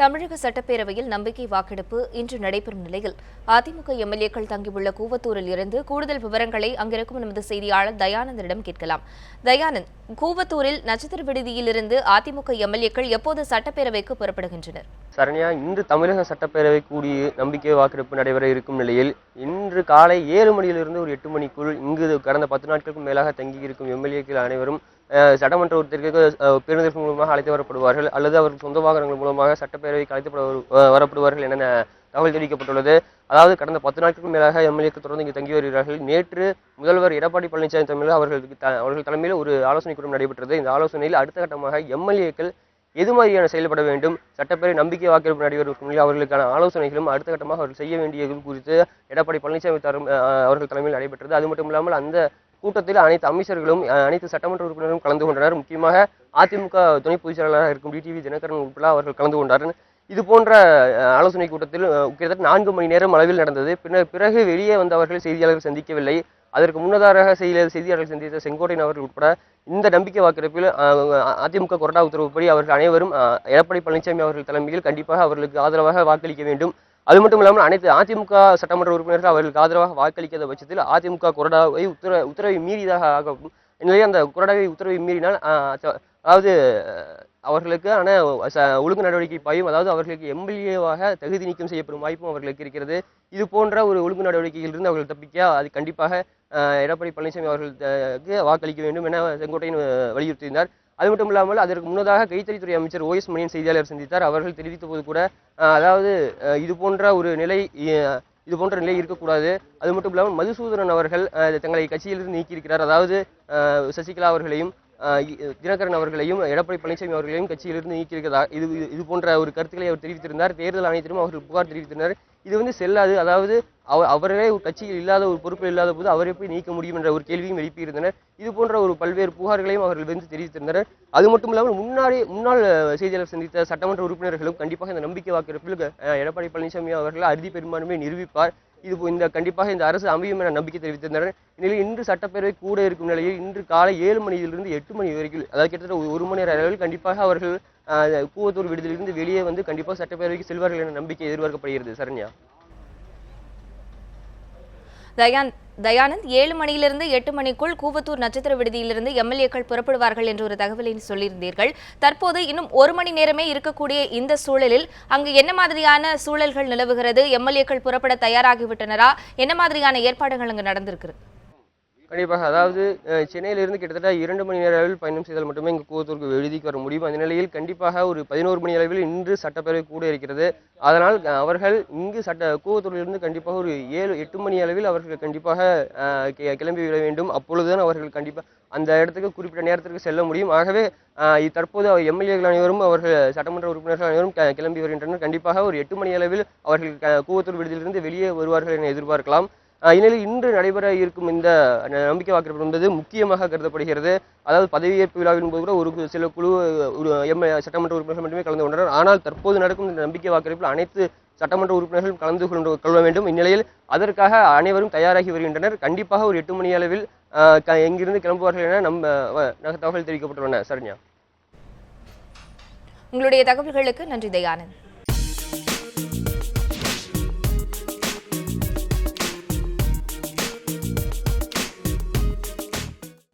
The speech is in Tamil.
தமிழக சட்டப்பேரவையில் நம்பிக்கை வாக்கெடுப்பு இன்று நடைபெறும் நிலையில் அதிமுக எம்எல்ஏக்கள் தங்கியுள்ள கூவத்தூரில் இருந்து கூடுதல் விவரங்களை அங்கிருக்கும் நமது செய்தியாளர் தயானந்தரிடம் கேட்கலாம். தயானந்த் கூவத்தூரில் நட்சத்திர விடுதியில் இருந்து அதிமுக எம்எல்ஏக்கள் எப்போது சட்டப்பேரவைக்கு புறப்படுகின்றனர்? சரண்யா இன்று தமிழக சட்டப்பேரவை கூடி நம்பிக்கை வாக்கெடுப்பு நடைபெற இருக்கும் நிலையில் இன்று காலை ஏழு மணியிலிருந்து ஒரு எட்டு மணிக்குள் இங்கு கடந்த பத்து நாட்களுக்கும் மேலாக தங்கி இருக்கும் எம்எல்ஏக்கள் அனைவரும் சட்டமன்ற உறுப்பினருக்கு அஹ், மூலமாக அழைத்து வரப்படுவார்கள் அல்லது அவர்கள் சொந்த வாகனங்கள் மூலமாக சட்டப்பேரவைக்கு அழைத்து வரப்படுவார்கள் என தகவல் தெரிவிக்கப்பட்டுள்ளது. அதாவது கடந்த பத்து நாட்களுக்கு மேலாக எம்எல்ஏக்கள் தொடர்ந்து இங்கு தங்கி வருகிறார்கள். நேற்று முதல்வர் எடப்பாடி பழனிசாமி தலைமையில் அவர்களுக்கு த- அவர்கள் தலைமையில் ஒரு ஆலோசனை கூட்டம் நடைபெற்றது. இந்த ஆலோசனையில் அடுத்த கட்டமாக எம்எல்ஏக்கள் எது மாதிரியான செயல்பட வேண்டும் சட்டப்பேரவை நம்பிக்கை வாக்கெடுப்பு நடைபெறும் அவர்களுக்கான ஆலோசனைகளும் அடுத்த கட்டமாக அவர்கள் செய்ய வேண்டியது குறித்து எடப்பாடி பழனிசாமி தரும் அவர்கள் தலைமையில் நடைபெற்றது. அது மட்டும் இல்லாமல் அந்த கூட்டத்தில் அனைத்து அமைச்சர்களும் அனைத்து சட்டமன்ற உறுப்பினரும் கலந்து கொண்டனர். முக்கியமாக அதிமுக துணை பொதுச் செயலாளராக இருக்கும் டிடிவி தினகரன் உட்பட அவர்கள் கலந்து கொண்டார்கள். இது போன்ற ஆலோசனை கூட்டத்தில் கிட்டத்தட்ட நான்கு மணி நேரம் அளவில் நடந்தது. பின்னர் பிறகு வெளியே வந்தவர்கள் செய்தியாளர்கள் சந்திக்கவில்லை. அதற்கு முன்னதாக செய்தியாளர் செய்தியாளர்கள் சந்தித்த செங்கோட்டையன் அவர்கள் உட்பட இந்த நம்பிக்கை வாக்கெடுப்பில் அதிமுக கொறடா உத்தரவுப்படி அவர்கள் அனைவரும் எடப்பாடி பழனிசாமி அவர்கள் தலைமையில் கண்டிப்பாக அவர்களுக்கு ஆதரவாக வாக்களிக்க வேண்டும். அது மட்டும் இல்லாமல் அனைத்து அதிமுக சட்டமன்ற உறுப்பினர்கள் அவர்களுக்கு ஆதரவாக வாக்களிக்காத பட்சத்தில் அதிமுக கொறடாவை உத்தர உத்தரவை மீறியதாக ஆகும் எனவே அந்த கொறடாவை உத்தரவை மீறினால் அதாவது அஹ், அவர்களுக்கு ஆன ஒழுங்கு நடவடிக்கை பாயும் அதாவது அவர்களுக்கு எம்எல்ஏவாக தகுதி நீக்கம் செய்யப்படும் வாய்ப்பும் அவர்களுக்கு இருக்கிறது. இது போன்ற ஒரு ஒழுங்கு நடவடிக்கையிலிருந்து அவர்கள் தப்பிக்க அது கண்டிப்பாக எடப்பாடி பழனிசாமி அவர்களுக்கு வாக்களிக்க வேண்டும் என செங்கோட்டையன் வலியுறுத்தியிருந்தார். வலியுறுத்தினார் அது மட்டும் இல்லாமல் அதற்கு முன்னதாக கைத்தறித்துறை அமைச்சர் ஓஎஸ் மணியன் செய்தியாளர் சந்தித்தார். அவர்கள் தெரிவித்த போது கூட அதாவது இது போன்ற ஒரு நிலை இது போன்ற நிலை இருக்கக்கூடாது. அது மட்டும் இல்லாமல் மதுசூதனன் அவர்கள் தங்களை கட்சியிலிருந்து நீக்கியிருக்கிறார். அதாவது சசிகலா அவர்களையும் தினகரன் அவர்களையும் எடப்பாடி பழனிசாமி அவர்களையும் கட்சியிலிருந்து நீக்கியிருக்கிறதா இது இது- இது போன்ற ஒரு கருத்துக்களை அவர் தெரிவித்திருந்தார். தேர்தல் ஆணையத்திலும் அவர்கள் புகார் தெரிவித்திருந்தார் இது வந்து செல்லாது. அதாவது அவர் அவரே ஒரு கட்சியில் இல்லாத ஒரு பொறுப்பில் இல்லாத போது அவரை போய் நீக்க முடியும் என்ற ஒரு கேள்வியும் எழுப்பியிருந்தனர். இது போன்ற ஒரு பல்வேறு புகார்களையும் அவர்கள் வந்து தெரிவித்திருந்தனர். அது மட்டும் இல்லாமல் முன்னாடி முன்னாள் செய்தியாளர் சந்தித்த சட்டமன்ற உறுப்பினர்களும் கண்டிப்பாக இந்த நம்பிக்கை வாக்கெடுப்பில் எடப்பாடி பழனிசாமி அவர்கள் அறுதி பெரும்பான்மை நிரூபிப்பார். இது இந்த கண்டிப்பாக இந்த அரசு அமையும் என நம்பிக்கை தெரிவித்திருந்தனர். இந்நிலையில் இன்று சட்டப்பேரவை கூட இருக்கும் நிலையில் இன்று காலை ஏழு மணியிலிருந்து எட்டு மணி வரைக்கும் அதாவது கிட்டத்தட்ட ஒரு- ஒரு மணி நேர அளவில் கண்டிப்பாக அவர்கள் கூவத்தூர் விடுதியிலிருந்து வெளியே வந்து கண்டிப்பாக சட்டப்பேரவைக்கு செல்வார்கள் என நம்பிக்கை எதிர்பார்க்கப்படுகிறது சரண்யா. தயான் தயானந்த் ஏழு மணியிலிருந்து எட்டு மணிக்குள் கூவத்தூர் நட்சத்திர விடுதியிலிருந்து எம்எல்ஏக்கள் புறப்படுவார்கள் என்ற ஒரு தகவலை சொல்லியிருந்தீர்கள். தற்போது இன்னும் ஒரு மணி நேரமே இருக்கக்கூடிய இந்த சூழலில் அங்கு என்ன மாதிரியான சூழல்கள் நிலவுகிறது? எம்எல்ஏக்கள் புறப்பட தயாராகிவிட்டனரா? என்ன மாதிரியான ஏற்பாடுகள் அங்கு நடந்திருக்கு கண்டிப்பாக. அதாவது சென்னையிலிருந்து கிட்டத்தட்ட இரண்டு மணி நேர அளவில் பயணம் செய்தால் மட்டுமே இங்கு கூவத்தூருக்கு எழுதிக்கு வர முடியும். அந்த நிலையில் கண்டிப்பாக ஒரு பதினோரு மணி அளவில் இன்று சட்டப்பேரவை கூட இருக்கிறது. அதனால் அவர்கள் இங்கு சட்ட கூவத்தூரிலிருந்து கண்டிப்பாக ஒரு ஏழு எட்டு மணி அளவில் அவர்கள் கண்டிப்பாக கிளம்பி விட வேண்டும். அப்பொழுதுதான் அவர்கள் கண்டிப்பாக அந்த இடத்துக்கு குறிப்பிட்ட நேரத்திற்கு செல்ல முடியும். ஆகவே தற்போது அவர் தற்போது எம்எல்ஏக்கள் அனைவரும் அவர்கள் சட்டமன்ற உறுப்பினர்கள் அனைவரும் கிளம்பி வருகின்றனர். கண்டிப்பாக ஒரு எட்டு மணி அளவில் அவர்கள் க- கூவத்தூர் விடுதியிலிருந்து வெளியே வருவார்கள் என எதிர்பார்க்கலாம். இந்நிலையில் இன்று நடைபெற இருக்கும் இந்த நம்பிக்கை வாக்கெடுப்பு என்பது முக்கியமாக கருதப்படுகிறது. அதாவது பதவியேற்பு விழாவின் போது கூட ஒரு சில குழு ஒரு எம் சட்டமன்ற உறுப்பினர்கள் மட்டுமே கலந்து கொண்டனர். ஆனால் தற்போது நடக்கும் இந்த நம்பிக்கை வாக்கெடுப்பில் அனைத்து சட்டமன்ற உறுப்பினர்களும் கலந்து கொண்டு கொள்ள வேண்டும். இந்நிலையில் அதற்காக அனைவரும் தயாராகி வருகின்றனர். கண்டிப்பாக ஒரு எட்டு மணி அளவில் எங்கிருந்து கிளம்புவார்கள் என நம்ம தகவல் தெரிவிக்கப்பட்டுள்ளன. சரண்யா உங்களுடைய தகவல்களுக்கு நன்றி தயானந்த்